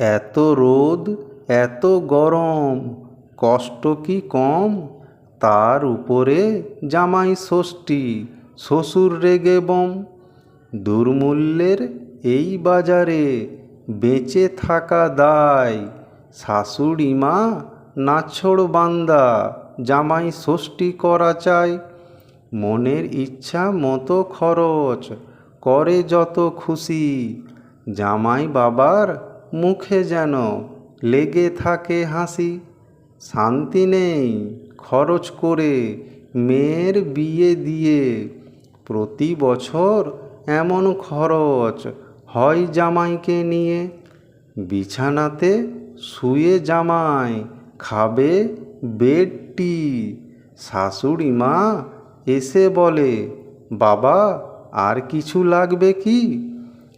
এত রোদ, এত গরম, কষ্ট কি কম? তার উপরে জামাই ষষ্ঠী, শ্বশুর রেগে বম। দুর্মূল্যের এই বাজারে বেঁচে থাকা দায়। শাশুড়ি মা নাছোড় বান্দা, জামাই ষষ্ঠী করা চাই। মনের ইচ্ছা মতো খরচ, করে যত খুশি। জামাই বাবার মুখে যেন লেগে থাকে হাসি। শান্তি নেই খরচ করে মেয়ের বিয়ে দিয়ে। প্রতি বছর এমন খরচ হয় জামাইকে নিয়ে। বিছানাতে শুয়ে জামাই খাবে বেডটি। শাশুড়ি মা এসে বলে, বাবা, আর কিছু লাগবে কি?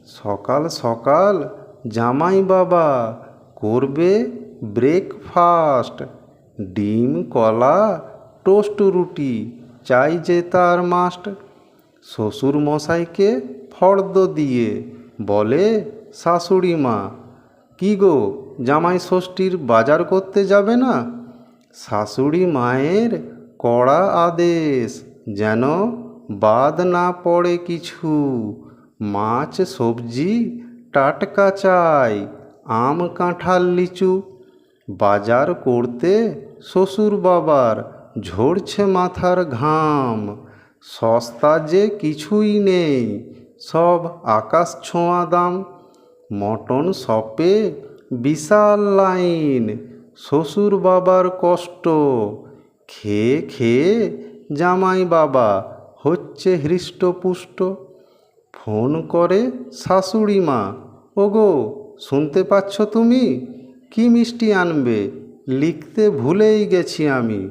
সকাল সকাল জামাই বাবা, করবে ব্রেকফাস্ট ডিম, কলা টোস্ট রুটি, চাই যে তার মাস্ট শ্বশুর মশাইকে ফর্দ দিয়ে বলে, শাশুড়ি মা, কি গো, জামাই ষষ্ঠীর বাজার করতে যাবে না? শাশুড়ি মায়ের কড়া আদেশ, যেন বাদ না পড়ে কিছু। মাছ, সবজি টাটকা চাই, আম, কাঁঠাল, লিচু। বাজার করতে শ্বশুর বাবার ঝরছে মাথার ঘাম। সস্তা যে কিছুই নেই, সব আকাশ ছোঁয়া দাম। মটন শপে বিশাল লাইন, শ্বশুর বাবার কষ্ট। খেয়ে খেয়ে জামাই বাবা হচ্ছে হৃষ্টপুষ্ট। ফোন করে শাশুড়ি মা, ওগো, শুনতে পাচ্ছ তুমি? কি মিষ্টি আনবে? লিখতে ভুলেই গেছি আমি।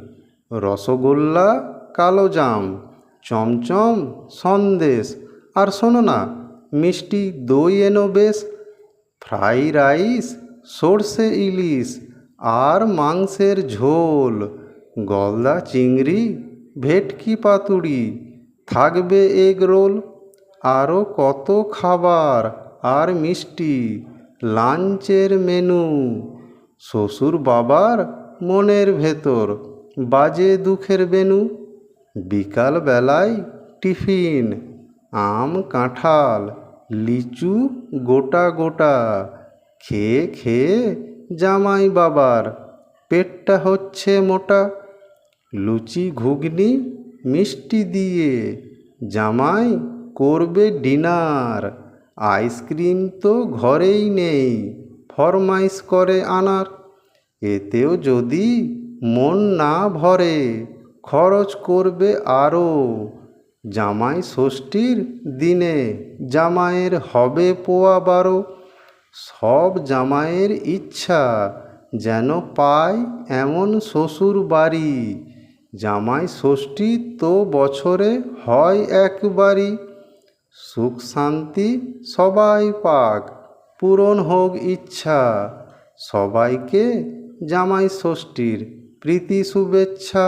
রসগোল্লা, কালো জাম, চমচম, সন্দেশ, আর শোনো না, মিষ্টি দই এনো বেশ ফ্রাই রাইস, সর্ষে ইলিশ, আর মাংসের ঝোল, গলদা চিংড়ি, ভেটকি পাতুড়ি, থাকবে এগ রোল। আরও কত খাবার আর মিষ্টি? লাঞ্চের মেনু, শ্বশুর বাবার মনের ভেতর বাজে দুঃখের বেনু, বিকাল বেলায় টিফিন, আম, কাঁঠাল, লিচু গোটা গোটা, খেয়ে খেয়ে জামাই বাবার পেটটা হচ্ছে মোটা, লুচি, ঘুগনি, মিষ্টি দিয়ে জামাই করবে ডিনার। আইসক্রিম তো ঘরেই নেই, ফরমাইশ করে আনার। এতেও যদি মন না ভরে, খরচ করবে আরও। জামাই ষষ্ঠীর দিনে জামাইয়ের হবে পোয়া বারো। সব জামাইয়ের ইচ্ছা যেন পায় এমন শ্বশুর বাড়ি। জামাই ষষ্ঠী তো বছরে হয় একবারই। সুখ শান্তি সবাই পাক পূরণ হোক ইচ্ছা। সবাইকে জামাই ষষ্ঠীর প্রীতি শুভেচ্ছা।